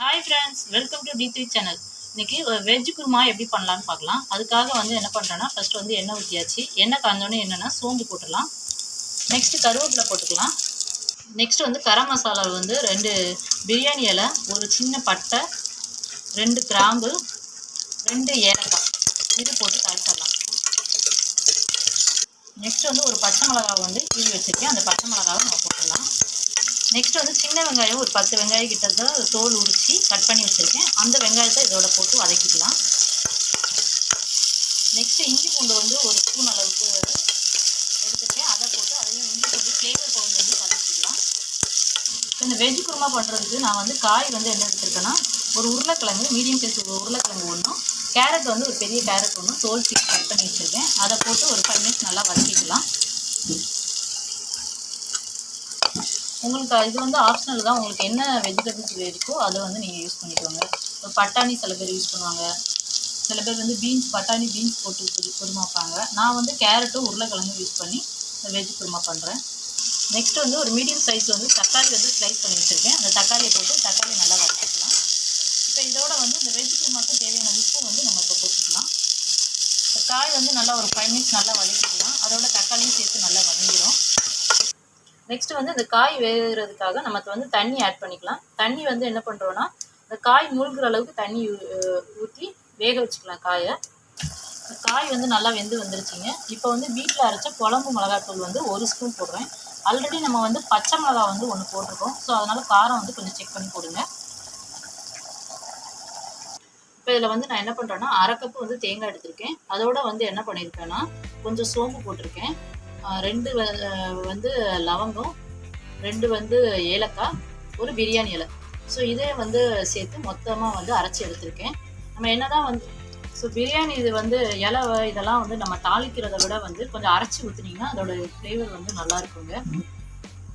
Hi friends welcome to T three channel இன்னைக்கு veg kurma எப்படி பண்ணலான்னு பார்க்கலாம். அதுக்காக வந்து என்ன பண்ணுறேன்னா ஃபர்ஸ்ட் வந்து எண்ணெய் ஊற்றியாச்சு எண்ணெய் காஞ்சோடனே என்னென்னா சோம்பு போட்டுடலாம். நெக்ஸ்ட்டு கருவேப்பிலை போட்டுக்கலாம். நெக்ஸ்ட் வந்து கரம் மசாலா வந்து ரெண்டு பிரியாணி இலை ஒரு சின்ன பட்டை ரெண்டு கிராம்பு ரெண்டு ஏலக்காய். இது போட்டு தாளிச்சிடலாம் நெக்ஸ்ட் வந்து ஒரு பச்சை மிளகாவை வந்து கீழ் வச்சுருக்கேன். அந்த பச்சை மிளகாவை நம்ம போட்டுடலாம். நெக்ஸ்ட் வந்து சின்ன வெங்காயம் ஒரு பத்து வெங்காயம் கிட்ட தான் தோல் உரித்து கட் பண்ணி வச்சுருக்கேன். அந்த வெங்காயத்தை இதோட போட்டு வதக்கிக்கலாம். நெக்ஸ்ட் இஞ்சி பூண்டு வந்து ஒரு ஸ்பூன் அளவுக்கு எடுத்துருக்கேன். அதை போட்டு அதையும் இஞ்சி பூண்டு ஃப்ளேவர் பவுண்ட் வந்து வதக்கிக்கலாம். இந்த வெஜ் குருமா பண்ணுறதுக்கு நான் வந்து காய் வந்து என்ன எடுத்துருக்கேன்னா ஒரு உருளைக்கிழங்கு மீடியம் சைஸ் உருளைக்கிழங்கு ஒன்றும் கேரட் வந்து ஒரு பெரிய கேரட் ஒன்றும் தோல் சீட் கட் பண்ணி வச்சுருக்கேன். அதை போட்டு ஒரு ஃபைவ் மினிட்ஸ் நல்லா வதக்கிக்கலாம். உங்களுக்கு இது வந்து ஆப்ஷனல் தான். உங்களுக்கு என்ன வெஜிடபிள்ஸ் இருக்கோ அதை வந்து நீங்கள் யூஸ் பண்ணிக்கோங்க. இப்போ பட்டாணி சில பேர் யூஸ் பண்ணுவாங்க. சில பேர் வந்து பீன்ஸ் பட்டாணி பீன்ஸ் போட்டு குருமாப்பாங்க. குருமா வைப்பாங்க நான் வந்து கேரட்டும் உருளைக்கிழங்கும் யூஸ் பண்ணி இந்த வெஜ் குருமா பண்ணுறேன் நெக்ஸ்ட் வந்து ஒரு மீடியம் சைஸ் வந்து தக்காளி வந்து ஸ்லைஸ் பண்ணி வச்சுருக்கேன். அந்த தக்காளியை போட்டு தக்காளி நல்லா வதக்கிக்கலாம். இப்போ இதோட வந்து இந்த வெஜ் குருமாக்கு தேவையான உப்பு வந்து நம்ம இப்போ போட்டுக்கலாம். இப்போ காய் வந்து நல்லா ஒரு ஃபைவ் மினிட்ஸ் நல்லா வதக்கிக்கலாம். அதோட தக்காளியும் சேர்த்து நல்லா வதங்கிடும் நெக்ஸ்ட் வந்து இந்த காய் வேகிறதுக்காக நம்ம வந்து தண்ணி ஆட் பண்ணிக்கலாம். தண்ணி வந்து என்ன பண்ணுறோன்னா இந்த காய் மூழ்கிற அளவுக்கு தண்ணி ஊற்றி வேக வச்சுக்கலாம் காயை. காய் வந்து நல்லா வெந்து வந்துருச்சுங்க. இப்போ வந்து வீட்டில் அரைச்ச குழம்பு மிளகாத்தூள் வந்து ஒரு ஸ்பூன் போடுறேன். ஆல்ரெடி நம்ம வந்து பச்சை மிளகா வந்து ஒன்று போட்டிருக்கோம். ஸோ அதனால் காரம் வந்து கொஞ்சம் செக் பண்ணி போடுங்க. இப்போ இதில் வந்து நான் என்ன பண்ணுறேன்னா அரை கப்பு வந்து தேங்காய் எடுத்திருக்கேன். அதோட வந்து என்ன பண்ணியிருக்கேன்னா கொஞ்சம் சோம்பு போட்டிருக்கேன். ரெண்டு வ- வந்து லவங்கம் ரெண்டு வந்து ஏலக்காய் ஒரு பிரியாணி இலை. ஸோ இதே வந்து சேர்த்து மொத்தமாக வந்து அரைச்சி எடுத்திருக்கேன். நம்ம என்னதான் வந்து ஸோ பிரியாணி இது வந்து இலை இதெல்லாம் வந்து நம்ம தாளிக்கிறத விட வந்து கொஞ்சம் அரைச்சி ஊற்றுனீங்கன்னா அதோட ஃப்ளேவர் வந்து நல்லா இருக்குங்க.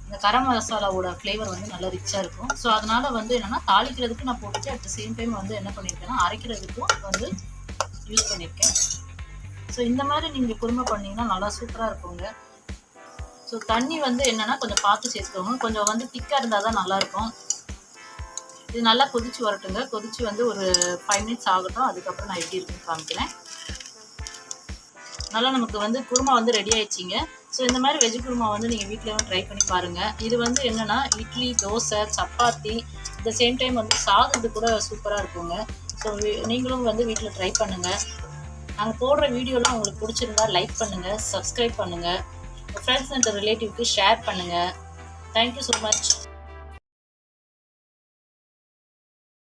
இந்த கரம் மசாலாவோட ஃப்ளேவர் வந்து நல்லா ரிச்சாக இருக்கும். ஸோ அதனால வந்து என்னன்னா தாளிக்கிறதுக்கு நான் போட்டுட்டு அட் த சேம் டைம் வந்து என்ன பண்ணியிருக்கேன்னா அரைக்கிறதுக்கும் வந்து யூஸ் பண்ணியிருக்கேன் ஸோ இந்த மாதிரி நீங்கள் குருமா பண்ணீங்கன்னா நல்லா சூப்பராக இருக்குங்க. ஸோ தண்ணி வந்து என்னென்னா கொஞ்சம் பார்த்து சேர்த்துக்கோங்க. கொஞ்சம் வந்து திக்காக இருந்தால் தான் நல்லாயிருக்கும். இது நல்லா கொதிச்சு வரட்டுங்க. கொதிச்சு வந்து ஒரு ஃபைவ் மினிட்ஸ் ஆகட்டும். அதுக்கப்புறம் நான் எப்படி இருக்குன்னு காமிக்கிறேன். நல்லா நமக்கு வந்து குருமா வந்து ரெடி ஆயிடுச்சிங்க. ஸோ இந்த மாதிரி வெஜ் குருமா வந்து நீங்கள் வீட்டில் ட்ரை பண்ணி பாருங்கள் இது வந்து என்னென்னா இட்லி தோசை சப்பாத்தி இந்த சேம் டைம் வந்து சாதத்துக்கு கூட சூப்பராக இருக்குங்க. ஸோ நீங்களும் வந்து வீட்டில் ட்ரை பண்ணுங்கள் நாங்கள் போடுற வீடியோலாம் உங்களுக்கு பிடிச்சிருந்தா லைக் பண்ணுங்கள் சப்ஸ்கிரைப் பண்ணுங்கள் உங்கள் ஃப்ரெண்ட்ஸ் அண்ட் ரிலேட்டிவ்க்கு ஷேர் பண்ணுங்கள் தேங்க்யூ ஸோ மச்